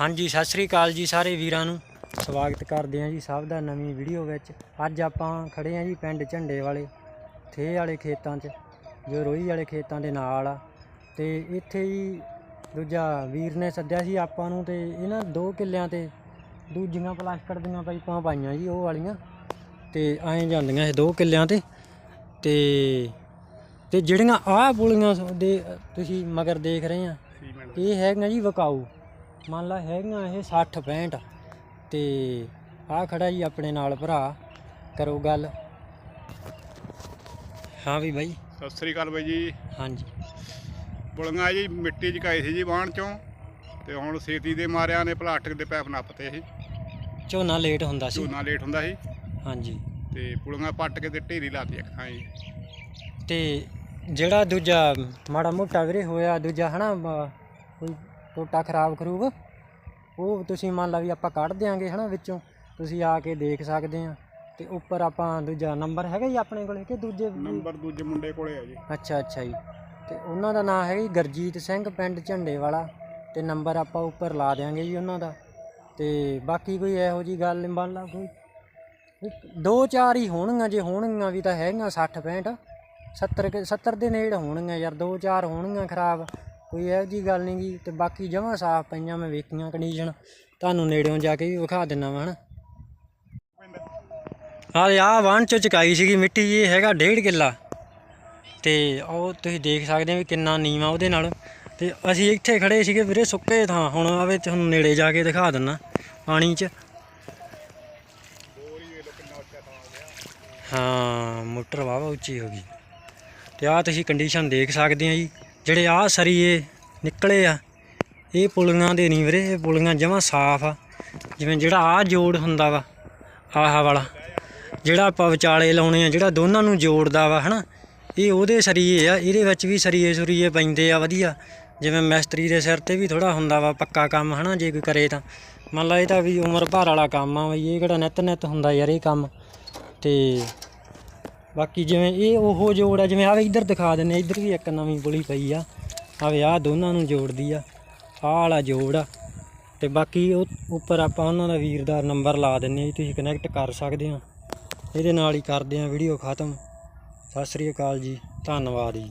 ਹਾਂਜੀ, ਸਤਿ ਸ੍ਰੀ ਅਕਾਲ ਜੀ ਸਾਰੇ ਵੀਰਾਂ ਨੂੰ। ਸਵਾਗਤ ਕਰਦੇ ਹਾਂ ਜੀ ਸਭ ਦਾ ਨਵੀਂ ਵੀਡੀਓ ਵਿੱਚ। ਅੱਜ ਆਪਾਂ ਖੜੇ ਹਾਂ ਜੀ ਪਿੰਡ ਝੰਡੇ ਵਾਲੇ ਥੇ ਵਾਲੇ ਖੇਤਾਂ 'ਚ, ਜੋ ਰੋਈ ਵਾਲੇ ਖੇਤਾਂ ਦੇ ਨਾਲ ਆ। ਤੇ ਇੱਥੇ ਜੀ ਦੂਜਾ ਵੀਰ ਨੇ ਸੱਦਿਆ ਸੀ ਆਪਾਂ ਨੂੰ ਤੇ ਇਹਨਾਂ ਦੋ ਕਿੱਲਿਆਂ ਤੇ ਦੂਜੀਆਂ ਪਲਾਸਟਿਕ ਦੀਆਂ ਪਾਈਪਾਂ ਪਾਈਆਂ ਜੀ, ਉਹ ਵਾਲੀਆਂ। ਤੇ ਐਂ ਜਾਂਦੀਆਂ ਇਹ ਦੋ ਕਿੱਲਿਆਂ ਤੇ। ਤੇ ਤੇ ਜਿਹੜੀਆਂ ਆਹ ਪੁਲੀਆਂ ਦੇ ਤੁਸੀਂ ਮਗਰ ਦੇਖ ਰਹੇ ਆ ਇਹ ਹੈਗੀਆਂ ਜੀ ਵਕਾਊ। ਮੰਨ ਲਾ ਹੈਗੀਆਂ ਇਹ 60 65 ਤੇ ਆਹ ਖੜਾ ਜੀ ਆਪਣੇ ਨਾਲ ਭਰਾ ਕਰੋ ਗੱਲ। ਹਾਂ ਵੀ ਬਾਈ। ਸਤਿ ਸ੍ਰੀ ਅਕਾਲ ਬਾਈ ਜੀ। ਹਾਂਜੀ। ਬੁਲੀਆਂ ਜੀ ਮਿੱਟੀ ਚਕਾਈ ਸੀ ਜੀ ਬਾਣ ਚੋਂ ਤੇ ਹੁਣ ਸੇਤੀ ਦੇ ਮਾਰਿਆਂ ਨੇ ਪਲਾਸਟਿਕ ਦੇ ਪੈਪ ਨੱਪਤੇ ਸੀ। ਝੋਨਾ ਲੇਟ ਹੁੰਦਾ ਸੀ। ਝੋਨਾ ਲੇਟ ਹੁੰਦਾ ਸੀ। ਹਾਂਜੀ। ਤੇ ਪੁਲੀਆਂ ਪੱਟ ਕੇ ਤੇ ਢੇਰੀ ਲਾਤੀ ਥਾਂ ਜੀ। ਤੇ ਜਿਹੜਾ ਦੂਜਾ ਮਾੜਾ ਮੋਟਾ ਵੀਰੇ ਹੋਇਆ ਦੂਜਾ ਹਨਾ ਕੋਈ ਟੋਟਾ ਖਰਾਬ ਕਰੂਗਾ। ਉਹ ਤੁਸੀਂ ਮੰਨ ਲਾ ਵੀ ਆਪਾਂ ਕੱਢ ਦਿਆਂਗੇ ਹਨਾ ਵਿੱਚੋਂ। ਤੁਸੀਂ ਆ ਕੇ ਦੇਖ ਸਕਦੇ ਆ। ਤੇ ਉੱਪਰ ਆਪਾਂ ਦੂਜਾ ਨੰਬਰ ਹੈਗਾ ਜੀ ਆਪਣੇ ਕੋਲੇ ਕਿ ਦੂਜੇ ਨੰਬਰ ਦੂਜੇ ਮੁੰਡੇ ਕੋਲੇ ਆ ਜੀ। ਅੱਛਾ ਅੱਛਾ ਜੀ। ਤੇ ਉਹਨਾਂ ਦਾ ਨਾਮ ਹੈਗਾ ਜੀ ਗਰਜੀਤ ਸਿੰਘ ਪਿੰਡ ਝੰਡੇ ਵਾਲਾ ਤੇ ਨੰਬਰ ਆਪਾਂ ਉੱਪਰ ਲਾ ਦਿਆਂਗੇ ਜੀ ਉਹਨਾਂ ਦਾ। ਤੇ ਬਾਕੀ ਕੋਈ ਇਹੋ ਜੀ ਗੱਲ ਨਹੀਂ ਮੰਨ ਲਾ ਕੋਈ। ਦੋ ਚਾਰ ਹੀ ਹੋਣਗੀਆਂ ਜੇ ਹੋਣਗੀਆਂ ਵੀ ਤਾਂ ਹੈਗੀਆਂ 60 65 70 ਕੁ- 70 ਦੇ ਨੇੜੇ ਹੋਣਗੀਆਂ ਯਾਰ ਦੋ ਚਾਰ ਹੋਣਗੀਆਂ ਖਰਾਬ। ਕੋਈ ਇਹੋ ਜੀ ਗੱਲ ਨਹੀਂ ਗੀ ਤੇ ਬਾਕੀ ਜਮਾਂ ਸਾਫ਼ ਪਈਆਂ, ਮੈਂ ਵੇਖੀਆਂ ਕੰਡੀਸ਼ਨ ਤੁਹਾਨੂੰ ਨੇੜਿਓਂ ਜਾ ਕੇ ਵੀ ਵਿਖਾ ਦਿੰਨਾ ਵਾ, ਹਨਾ। ਆ ਆ ਵਾਹਣ ਚੋਂ ਚੁਕਾਈ ਸੀਗੀ ਮਿੱਟੀ ਇਹ ਹੈਗਾ ਡੇਢ ਕਿੱਲਾ। ਤੇ ਉਹ ਤੁਸੀਂ ਦੇਖ ਸਕਦੇ ਹੋ ਵੀ ਕਿੰਨਾ ਨੀਵਾ ਉਹਦੇ ਨਾਲ। ਤੇ ਅਸੀਂ ਇੱਥੇ ਖੜੇ ਸੀਗੇ ਵੀਰੇ ਸੁੱਕੇ ਥਾਂ, ਹੁਣ ਆਵੇ ਤੁਹਾਨੂੰ ਨੇੜੇ ਜਾ ਕੇ ਦਿਖਾ ਦਿੰਨਾ, ਪਾਣੀ 'ਚ। ਹਾਂ, ਮੋਟਰ ਵਾਵਾ ਉੱਚੀ ਹੋ ਗਈ। ਤੇ ਆ ਤੁਸੀਂ ਕੰਡੀਸ਼ਨ ਦੇਖ ਸਕਦੇ ਆ ਜੀ। ਜਿਹੜੇ ਆ ਸਰੀਏ ਨਿਕਲੇ ਆ, ਇਹ ਪੁਲੀਆਂ ਦੇ ਨਹੀਂ ਵੀਰੇ, ਇਹ ਪੁਲੀਆਂ ਜਮਾਂ ਸਾਫ਼ ਆ। ਜਿਵੇਂ ਜਿਹੜਾ ਆ ਜੋੜ ਹੁੰਦਾ ਵਾ, ਆਹ ਵਾਲਾ, ਜਿਹੜਾ ਆਪਾਂ ਵਿਚਾਲੇ ਲਾਉਣੇ ਆ, ਜਿਹੜਾ ਦੋਨਾਂ ਨੂੰ ਜੋੜਦਾ ਵਾ, ਹਨਾ? ਇਹ ਉਹਦੇ ਸਰੀਏ ਆ, ਇਹਦੇ ਵਿੱਚ ਵੀ ਸਰੀਏ ਸੁਰੀਏ ਪੈਂਦੇ ਆ, ਵਧੀਆ। ਜਿਵੇਂ ਮਿਸਤਰੀ ਦੇ ਸਿਰ ਤੇ ਵੀ ਥੋੜਾ ਹੁੰਦਾ ਵਾ ਪੱਕਾ ਕੰਮ, ਹਨਾ, ਜੇ ਕੋਈ ਕਰੇ ਤਾਂ। ਮੰਨ ਲਾ ਇਹ ਤਾਂ ਵੀ ਉਮਰ ਭਰ ਵਾਲਾ ਕੰਮ ਆ ਬਈ, ਇਹ ਕਿਹੜਾ ਨਿੱਤ ਨਿੱਤ ਹੁੰਦਾ ਯਾਰ ਇਹ ਕੰਮ। ਤੇ ਬਾਕੀ ਜਿਵੇਂ ਇਹ ਉਹ ਜੋੜ ਆ, ਜਿਵੇਂ ਆਹ ਇੱਧਰ ਦਿਖਾ ਦਿੰਨੇ ਇੱਧਰ ਵੀ ਇੱਕ ਨਵੀਂ ਪੁਲੀ ਪਈ ਆ। ਆਵੇ ਆਹ ਦੋਨਾਂ ਨੂੰ ਜੋੜਦੀ ਆ, ਆਹ ਵਾਲਾ ਜੋੜ ਆ। ਤੇ ਬਾਕੀ ਉਹ ਉੱਪਰ ਆਪਾਂ ਉਹਨਾਂ ਦਾ ਵੀਰ ਦਾ ਨੰਬਰ ਲਾ ਦਿੰਨੇ ਆ ਜੀ, ਤੁਸੀਂ ਕਨੈਕਟ ਕਰ ਸਕਦੇ ਆ ਇਹਦੇ ਨਾਲ ਹੀ ਕਰਦੇ ਆ ਵੀਡੀਓ ਖਤਮ। ਸਤਿ ਸ੍ਰੀ ਅਕਾਲ ਜੀ, ਧੰਨਵਾਦ ਜੀ।